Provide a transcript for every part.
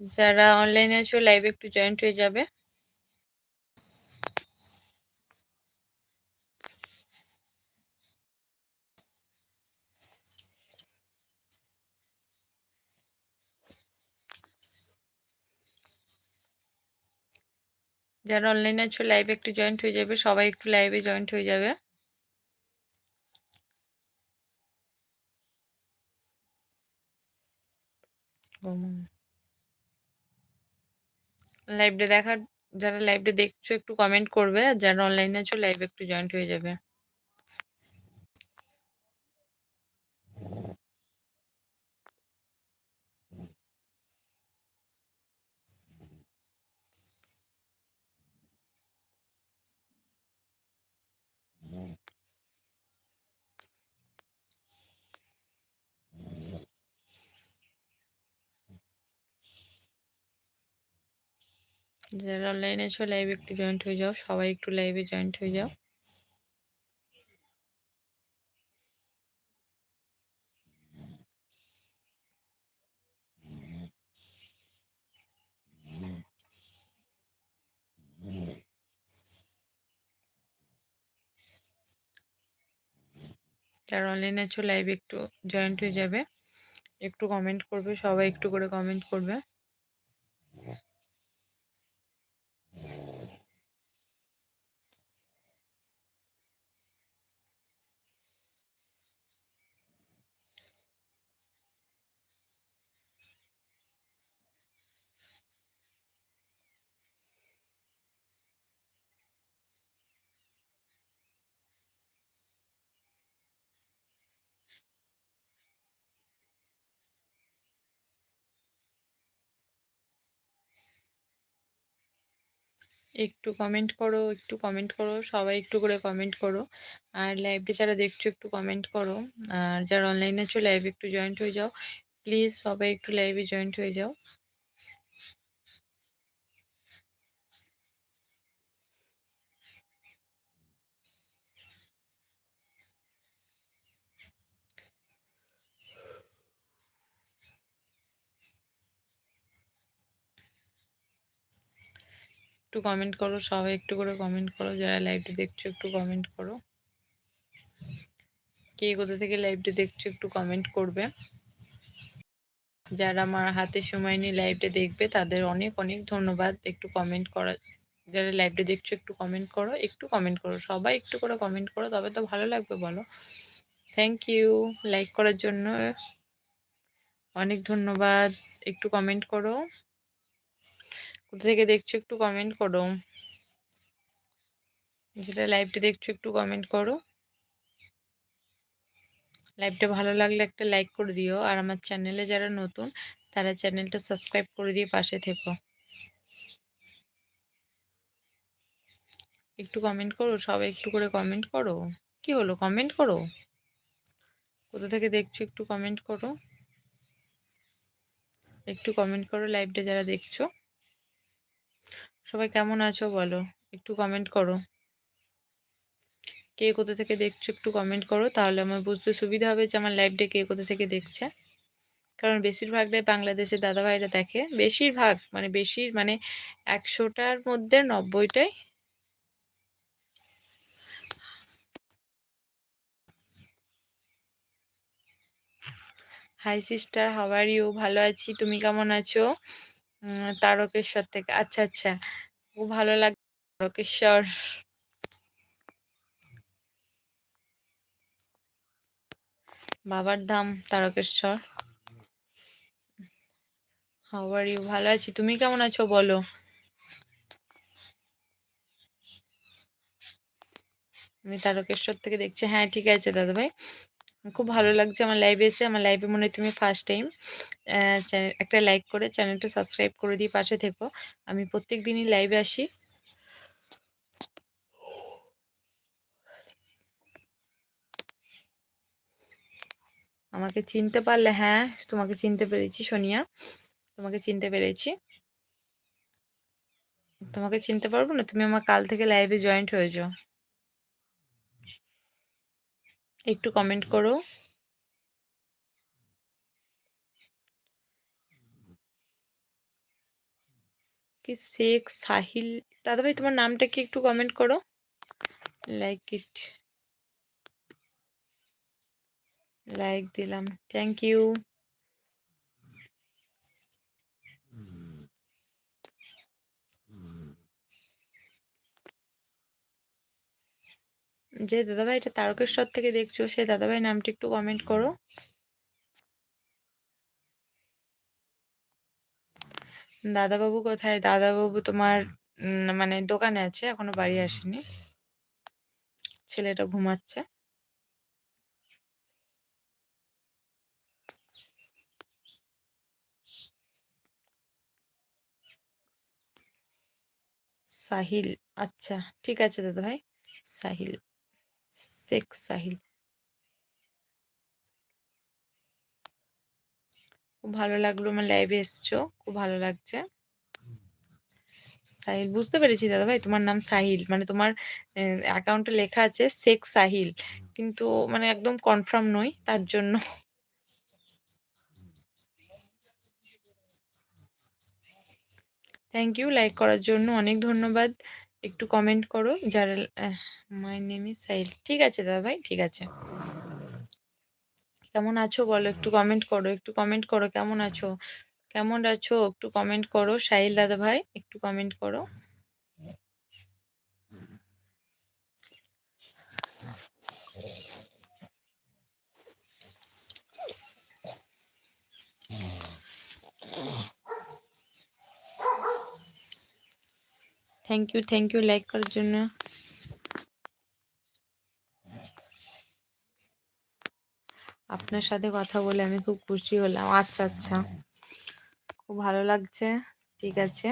যারা অনলাইনে আছো লাইভে একটু জয়েন্ট হয়ে যাবে। যারা অনলাইনে আছো লাইভে একটু জয়েন্ট হয়ে যাবে, সবাই একটু লাইভে জয়েন্ট হয়ে যাবে। লাইভটা দেখার, যারা লাইভটা দেখছ একটু কমেন্ট করবে, আর যারা অনলাইনে আছো লাইভে একটু জয়েন্ট হয়ে যাবে। যারা অনলাইনে আছো লাইভে একটু জয়েন্ট হয়ে যাও। সবাই একটু লাইভে জয়েন্ট হয়ে যাও। যারা অনলাইনে আছো লাইভে একটু জয়েন্ট হয়ে যাবে। একটু কমেন্ট করবে, সবাই একটু করে কমেন্ট করবে। একটু কমেন্ট করো, একটু কমেন্ট করো, সবাই একটু করে কমেন্ট করো। আর লাইভে যারা দেখছ একটু কমেন্ট করো। আর যারা অনলাইনে আছো লাইভে একটু জয়েন্ট হয়ে যাও। প্লিজ সবাই একটু লাইভে জয়েন্ট হয়ে যাও। একটু কমেন্ট করো, সবাই একটু করে কমেন্ট করো, যারা লাইভটি দেখছ একটু কমেন্ট করো। কে কোথা থেকে লাইভটি দেখছ একটু কমেন্ট করবে। যারা আমার হাতে সময় নিয়ে লাইভটা দেখবে, তাদের অনেক অনেক ধন্যবাদ। একটু কমেন্ট করা, যারা লাইভটা দেখছ একটু কমেন্ট করো, একটু কমেন্ট করো। সবাই একটু করে কমেন্ট করো, তবে তো ভালো লাগবে বলো। থ্যাংক ইউ লাইক করার জন্য অনেক ধন্যবাদ। একটু কমেন্ট করো। কোথা থেকে দেখছ একটু কমেন্ট করো। যেটা লাইভটা দেখছ একটু কমেন্ট করো। লাইভটা ভালো লাগলে একটা লাইক করে দিও। আর আমার চ্যানেলে যারা নতুন, তারা চ্যানেলটা সাবস্ক্রাইব করে দিয়ে পাশে থেকো। একটু কমেন্ট করো, সবাই একটু করে কমেন্ট করো। কি হলো? কমেন্ট করো? কোথা থেকে দেখছ একটু কমেন্ট করো? একটু কমেন্ট করো লাইভটা যারা দেখছ। সবাই কেমন আছো বলো? একটু কমেন্ট করো। কে কোথা থেকে দেখছ একটু কমেন্ট করো, তাহলে আমার বুঝতে সুবিধা হবে যে আমার লাইভটা কে কোথা থেকে দেখছে। কারণ বেশিরভাগটাই বাংলাদেশের দাদাভাইরা দেখে। বেশিরভাগ মানে বেশির মানে একশোটার মধ্যে নব্বইটাই hi sister how are you ভালো আছি, তুমি কেমন আছো? তারকেশ্বর থেকে আচ্ছা আচ্ছা। খুব ভালো লাগে তারকেশ্বর বাবার ধাম, তারকেশ্বর। হাওয়ার ইউ ভালো আছি। তুমি কেমন আছো বলো? আমি তারকেশ্বর থেকে দেখছি। হ্যাঁ ঠিক আছে দাদা ভাই খুব ভালো লাগছে আমার লাইভে এসে। আমার লাইভে মনে তুমি ফার্স্ট টাইম চ্যানেল একটা লাইক করে চ্যানেলটা সাবস্ক্রাইব করে দিয়ে পাশে থেকো। আমি প্রত্যেক দিনই লাইভে আসি। আমাকে চিনতে পারলে হ্যাঁ তোমাকে চিনতে পেরেছি, সোনিয়া। তোমাকে চিনতে পেরেছি। তোমাকে চিনতে পারব না? তুমি আমার কাল থেকে লাইভে জয়েন্ট হয়েছ। একটু কমেন্ট করো। কি শেখ সাহিল, দাদাভাই তোমার নামটা কি একটু কমেন্ট করো? লাইক ইট লাইক দিলাম। থ্যাংক ইউ যে দাদাভাই এটা তারকেশ্বর থেকে দেখছ সেই দাদাভাই নামটি একটু কমেন্ট করো। দাদাবাবু কোথায়? দাদাবাবু তোমার মানে দোকানে আছে, এখনও বাড়ি আসেনি। ছেলেটা ঘুমাচ্ছে। সাহিল আচ্ছা ঠিক আছে দাদাভাই। সাহিল। শেখ সাহিল খুব ভালো লাগল আমার লাইভে এসছো, খুব ভালো লাগছে। সাহিল, বুঝতে পেরেছি দাদা ভাই, তোমার নাম সাহিল মানে তোমার অ্যাকাউন্টে লেখা আছে শেখ সাহিল, কিন্তু মানে একদম কনফার্ম নই, তার জন্য। থ্যাংক ইউ লাইক করার জন্য অনেক ধন্যবাদ। একটু কমেন্ট করো, যারা মাই নেম ইজ ঠিক আছে দাদা ভাই ঠিক আছে। কেমন আছো বলো? একটু কমেন্ট করো, একটু কমেন্ট করো, কেমন আছো? কেমন আছো? একটু কমেন্ট করো সাহিল দাদা ভাই একটু কমেন্ট করো। Thank you thank you like করার জন্য। আপনার সাথে কথা বলে আমি খুব খুশি হলাম। আচ্ছা আচ্ছা। খুব ভালো লাগছে। ঠিক আছে।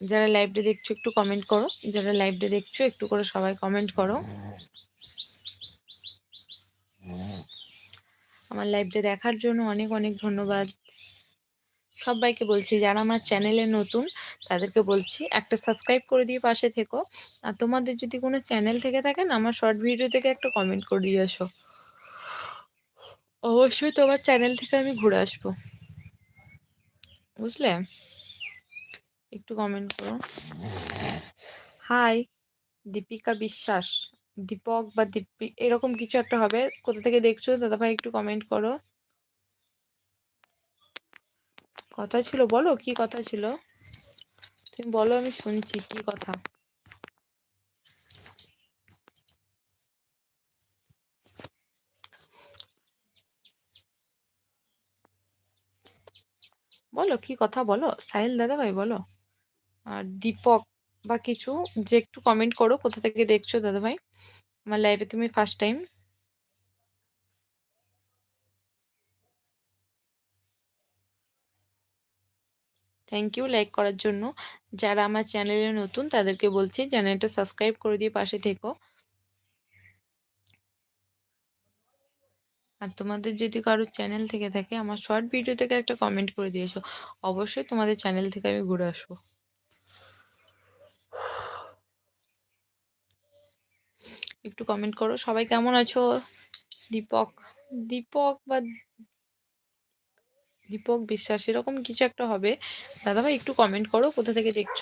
যারা লাইভটা দেখছ, একটু কমেন্ট করো। যারা লাইভটা দেখছ, একটু করে সবাই কমেন্ট করো। আমার লাইভটা দেখার জন্য অনেক অনেক ধন্যবাদ। সবাইকে বলছি, যারা আমার চ্যানেলে নতুন, তাদেরকে বলছি, একটা সাবস্ক্রাইব করে দিয়ে পাশে থেকো। আর তোমাদের যদি কোনো চ্যানেল থেকে থাকেন আমার শর্ট ভিডিও থেকে একটা কমেন্ট করে দিয়ে আসো। অবশ্যই তোমার চ্যানেল থেকে আমি ঘুরে আসব। বুঝলে? একটু কমেন্ট করো। হাই দীপিকা বিশ্বাস। দীপক বা দীপি, এরকম কিছু একটা হবে। কোথা থেকে দেখছ? দাদা ভাই একটু কমেন্ট করো। কথা ছিল? বলো, কি কথা ছিল? তুমি বলো, আমি শুনছি। কি কথা? বলো, কি কথা বলো? সাহিল দাদা ভাই বলো? আর দীপক বা কিছু, যে একটু কমেন্ট করো, কোথা থেকে দেখছ দাদা ভাই আমার লাইভে তুমি first time thank you like করার জন্য। যারা আমার চ্যানেলে নতুন, তাদেরকে বলছি চ্যানেলটা সাবস্ক্রাইব করে দিয়ে পাশে থেকো। আর তোমাদের যদি কারোর চ্যানেল থেকে থাকে, আমার শর্ট ভিডিও থেকে একটা কমেন্ট করে দিয়েছ অবশ্যই তোমাদের চ্যানেল থেকে আমি ঘুরে আসব। একটু কমেন্ট করো, সবাই কেমন আছো? দীপক দীপক বা দীপক বিশ্বাস, এরকম কিছু একটা হবে। দাদাভাই, একটু কমেন্ট করো, কোথা থেকে দেখছ?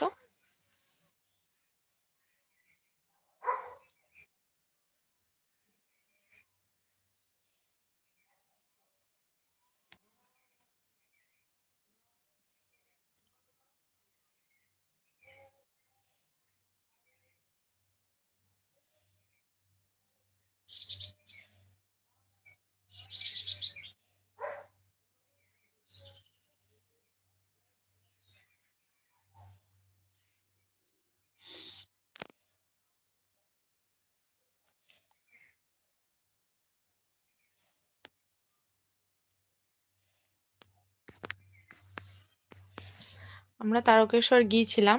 আমরা তারকেশ্বর গিয়েছিলাম।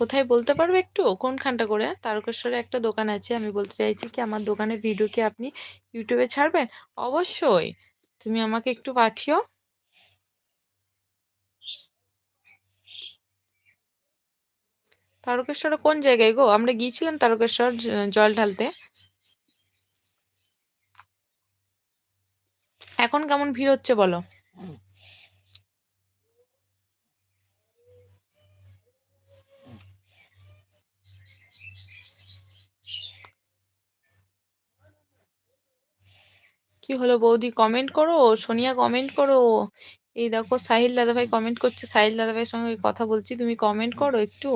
কোথায় বলতে পারবে একটু? কোনখানটা করে? তারকেশ্বরে একটা দোকান আছে, আমি বলতে চাইছি কি আমার দোকানের ভিডিও কি আপনি ইউটিউবে ছাড়বেন? অবশ্যই। তুমি আমাকে একটু পাঠিও। তারকেশ্বরে কোন জায়গায় গো? আমরা গিয়েছিলাম তারকেশ্বর জল ঢালতে। এখন কেমন ভিড় হচ্ছে বলো? কি হলো বৌদি? কমেন্ট করো, সোনিয়া কমেন্ট করো। এই দেখো সাহিল দাদাভাই কমেন্ট করছে, সাহিল দাদাভাইয়ের সঙ্গে কথা বলছি, তুমি কমেন্ট করো একটু।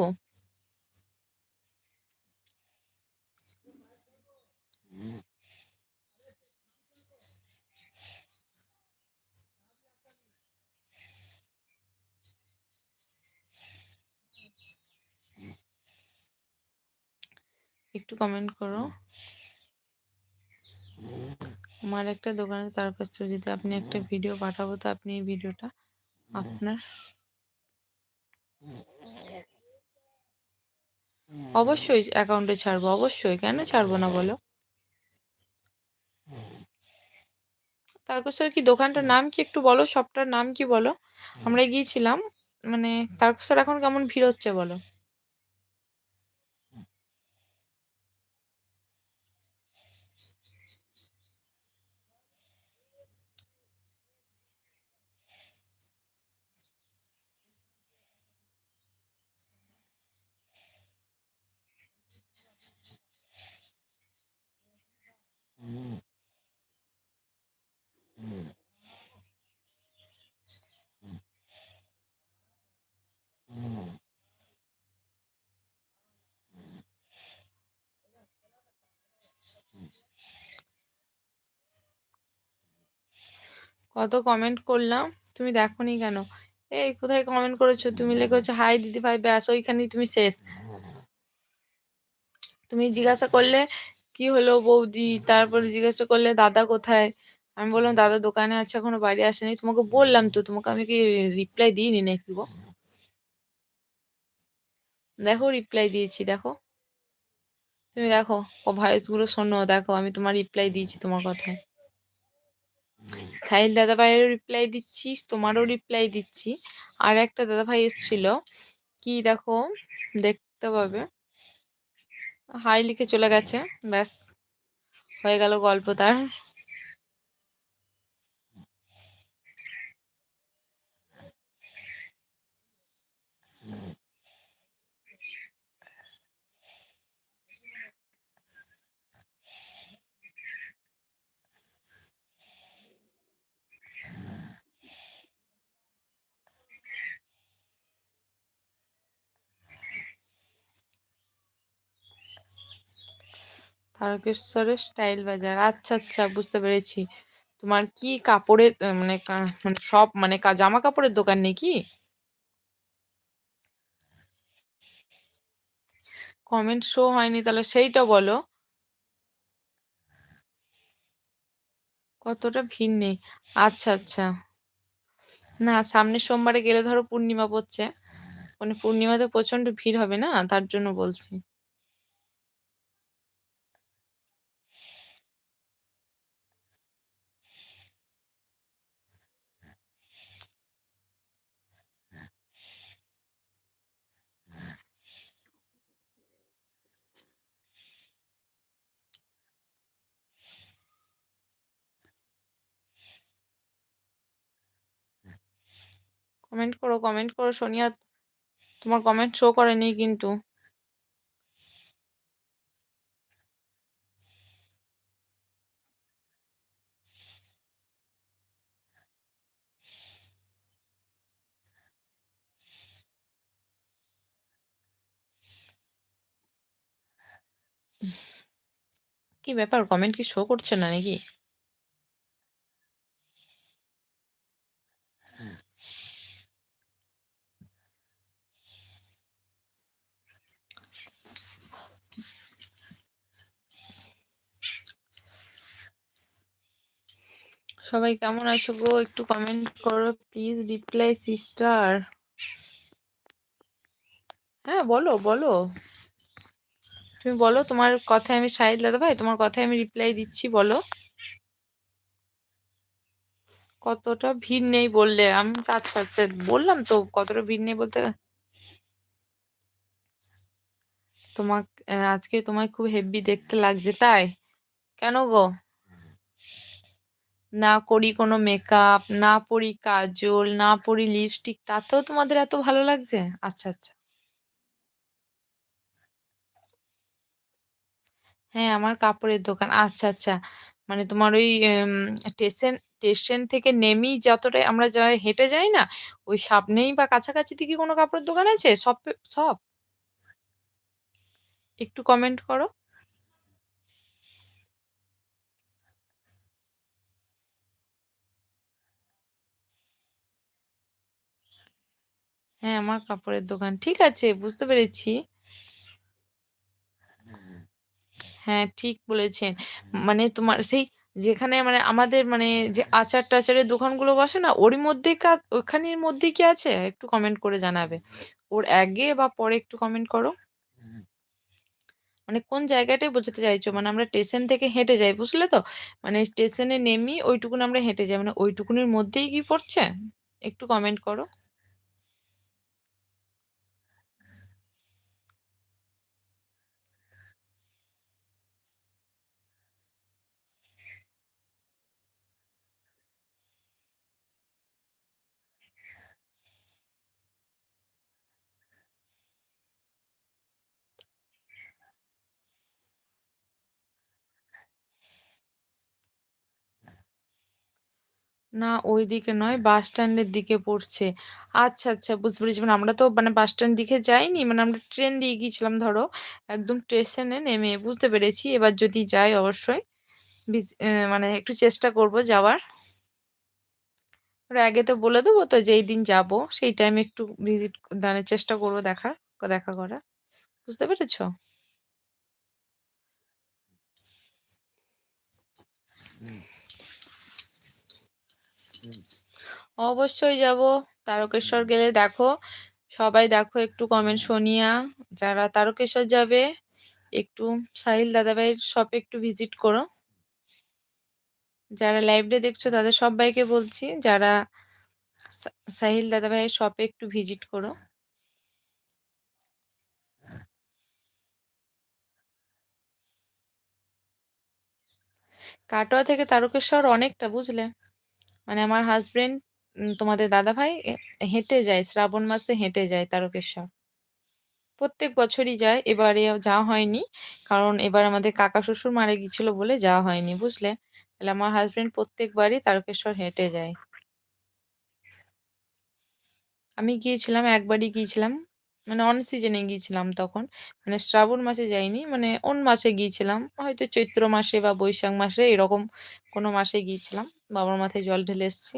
একটু কমেন্ট করো। আমার একটা দোকানে তারকাস্ত্র যদি আপনি একটা ভিডিও পাঠাবো, তো আপনি এই ভিডিওটা আপনার অবশ্যই অ্যাকাউন্টে ছাড়বো। অবশ্যই। কেন ছাড়বো না বলো? তারকেশ্বর কি, দোকানটার নাম কি একটু বলো? শপটার নাম কি বলো? আমরা গিয়েছিলাম মানে তারকেশ্বর এখন কেমন ভিড় হচ্ছে বলো? কত কমেন্ট করলাম, তুমি দেখোনি কেন? এই কোথায় কমেন্ট করেছ? তুমি লিখেছো হাই দিদি ভাই, ব্যাস, ওইখানেই তুমি শেষ। তুমি জিজ্ঞাসা করলে, কি হলো বৌদি? তারপরে জিজ্ঞাসা করলে, দাদা কোথায়? আমি বললাম, দাদা দোকানে আছে, এখনও বাড়ি আসেনি। তোমাকে বললাম তো, তোমাকে আমি কি রিপ্লাই দিইনি নাকি গো? দেখো রিপ্লাই দিয়েছি, দেখো। তুমি দেখো, ও ভয়েসগুলো শোনো, দেখো, আমি তোমার রিপ্লাই দিয়েছি তোমার কথায়। সাহিল দাদা ভাইয়েরও রিপ্লাই দিচ্ছি, তোমারও রিপ্লাই দিচ্ছি। আর একটা দাদা ভাই এসেছিল, কি দেখো, দেখতে পাবে। হাই লিখে চলে গেছে, ব্যাস, হয়ে গেল গল্প তার। তারকেশ্বরের স্টাইল বাজার। আচ্ছা আচ্ছা বুঝতে পেরেছি। তোমার কি কাপড়ের মানে কা- মানে সব মানে কা- জামা কাপড়ের দোকান নাকি? কমেন্ট শো হয়নি, তাহলে সেইটা বলো। কতটা ভিড় নেই। আচ্ছা আচ্ছা। না, সামনের সোমবারে গেলে ধরো পূর্ণিমা পড়ছে। মানে পূর্ণিমাতে প্রচণ্ড ভিড় হবে না? তার জন্য বলছি। কমেন্ট করো কমেন্ট করো, সোনিয়া তোমার কমেন্ট শো করেনি কিন্তু। কি ব্যাপার কমেন্ট কি শো করছে না নাকি? সবাই কেমন আছো গো? একটু কমেন্ট করো প্লিজ রিপ্লাই সিস্টার হ্যাঁ বলো বলো। তুমি বলো, তোমার কথায় আমি সাইড দাদা ভাই, তোমার কথায় আমি রিপ্লাই দিচ্ছি, বলো। কতটা ভিড় নেই বললে। আমি আচ্ছা আচ্ছা বললাম তো, কতটা ভিড় নেই বলতে। তোমাক আজকে তোমায় খুব হেভি দেখতে লাগছে, তাই। কেন গো? না করি কোনো মেকআপ না পরি কাজল, না পরি লিপস্টিক তাতেও তোমাদের এত ভালো লাগছে আচ্ছা আচ্ছা হ্যাঁ আমার কাপড়ের দোকান আচ্ছা আচ্ছা মানে তোমার ওই স্টেশন স্টেশন থেকে নেমেই যতটাই আমরা যাই, হেঁটে যাই না? ওই সামনেই বা কাছাকাছিতে কি কোনো কাপড়ের দোকান আছে? সব সব? একটু কমেন্ট করো। হ্যাঁ, আমার কাপড়ের দোকান। ঠিক আছে, বুঝতে পেরেছি। হ্যাঁ, ঠিক বলেছেন। মানে তোমার সেই যেখানে মানে আমাদের মানে যে আচার-টাচারের দোকানগুলো বসে না? ওরই মধ্যে কা ওখানের মধ্যেই কি আছে? একটু কমেন্ট করে জানাবে। ওর আগে বা পরে একটু কমেন্ট করো। মানে কোন জায়গাটায় বোঝাতে চাইছো? মানে আমরা স্টেশন থেকে হেঁটে যাই, বুঝলে তো? মানে স্টেশনে নেমেই ওইটুকুন আমরা হেঁটে যাই। মানে ওইটুকুনের মধ্যেই কি পড়ছে? একটু কমেন্ট করো। না ওইদিকে নয়, বাস স্ট্যান্ডের দিকে পড়ছে। আচ্ছা, আচ্ছা বুঝতে পেরেছি। মানে আমরা তো মানে বাস স্ট্যান্ড দিকে যাইনি। মানে আমরা ট্রেন দিয়ে গিয়েছিলাম ধরো। একদম স্টেশনে নেমে বুঝতে পেরেছি। এবার যদি যাই অবশ্যই মানে একটু চেষ্টা করব যাওয়ার। আগে তো বলে দেবো তো যেই দিন যাব সেই টাইমে একটু ভিজিট মানে চেষ্টা করব দেখার দেখা করা বুঝতে পেরেছ? অবশ্যই যাব। তারকেশ্বর গেলে দেখো, সবাই দেখো একটু কমেন্ট সোনিয়া যারা তারকেশ্বর যাবে একটু সাহিল দাদাভাইয়ের শপে একটু ভিজিট করো। যারা লাইভটা দেখছ তাদের সব্বাইকে বলছি যারা সাহিল দাদাভাইয়ের শপে একটু ভিজিট করো। কাটোয়া থেকে তারকেশ্বর অনেকটা বুঝলে? মানে আমার হাসব্যান্ড উম তোমাদের দাদাভাই হেঁটে যায়, শ্রাবণ মাসে হেঁটে যায় তারকেশ্বর। প্রত্যেক বছরই যায়, এবারে যাওয়া হয়নি। কারণ এবার আমাদের কাকা শ্বশুর মারা গিয়েছিল বলে যাওয়া হয়নি, বুঝলে? তাহলে আমার হাসব্যান্ড প্রত্যেকবারই তারকেশ্বর হেঁটে যায়। আমি গিয়েছিলাম, একবারই গিয়েছিলাম। মানে অন সিজনে গিয়েছিলাম তখন। মানে শ্রাবণ মাসে যাইনি, মানে অন্য মাসে গিয়েছিলাম। হয়তো চৈত্র মাসে বা বৈশাখ মাসে এরকম কোনো মাসে গিয়েছিলাম। বাবার মাথায় জল ঢেলে এসেছি।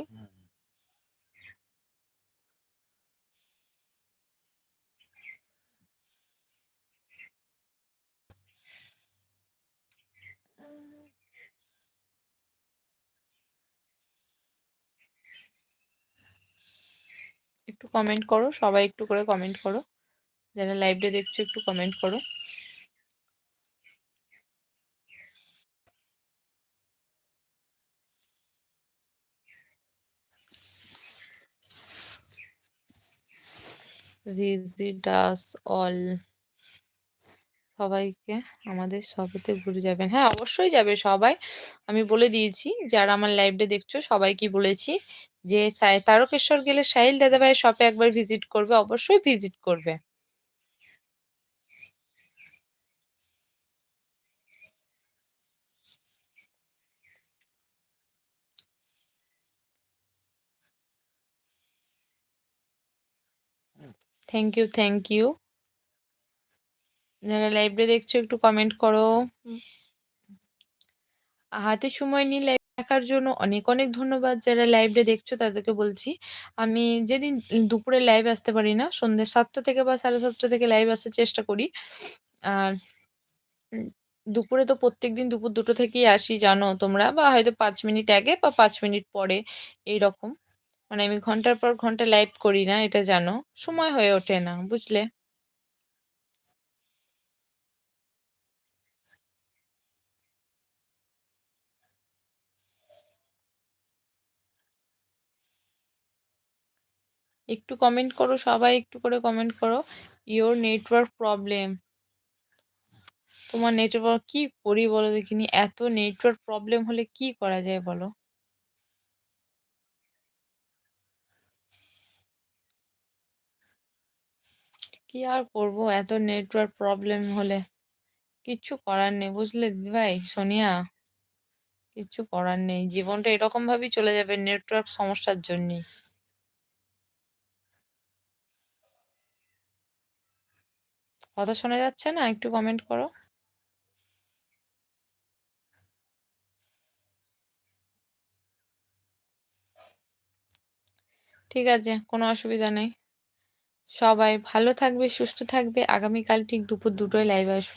একটু কমেন্ট করো, সবাই একটু করে কমেন্ট করো। যারা লাইভটা দেখছ একটু কমেন্ট করো। ভিজিট আস অল সবাইকে আমাদের শপেতে ঘুরে যাবেন। হ্যাঁ, অবশ্যই যাবে সবাই। আমি বলে দিয়েছি যারা আমার লাইভটা দেখছ সবাইকে বলেছি যে তারকেশ্বর গেলে সাহিল দাদাভাইয়ের শপে একবার ভিজিট করবে, অবশ্যই ভিজিট করবে। Thank you, thank you. যারা লাইভটা দেখছ একটু কমেন্ট করো। হাতে সময় নিয়ে দেখার জন্য অনেক, অনেক ধন্যবাদ। যারা লাইভটা দেখছ তাদেরকে বলছি, আমি যেদিন দুপুরে লাইভ আসতে পারি না, সন্ধ্যে সাতটা থেকে বা ৭:৩০ থেকে লাইভ আসার চেষ্টা করি। আর দুপুরে তো প্রত্যেকদিন দুপুর দুটো থেকেই আসি জানো তোমরা বা হয়তো পাঁচ মিনিট আগে বা পাঁচ মিনিট পরে এইরকম। মানে আমি ঘণ্টার পর ঘণ্টা লাইভ করি না এটা জানো। সময় হয়ে ওঠে না, বুঝলে? একটু কমেন্ট করো, সবাই একটু করে কমেন্ট করো। Your network problem. তোমার নেটওয়ার্ক কি করি বলো দেখিনি? এত নেটওয়ার্ক প্রবলেম হলে কি করা যায় বলো? কি আর করব এত নেটওয়ার্ক প্রবলেম হলে? কিচ্ছু করার নেই বুঝলে দিদিভাই, সোনিয়া? কিচ্ছু করার নেই জীবনটা এরকম ভাবেই চলে যাবে নেটওয়ার্ক সমস্যার জন্যই কথা শোনা যাচ্ছে না? একটু কমেন্ট করো। ঠিক আছে, কোনো অসুবিধা নেই। সবাই ভালো থাকবে, সুস্থ থাকবে। আগামীকাল ঠিক দুপুর দুটোয় লাইভ আসব।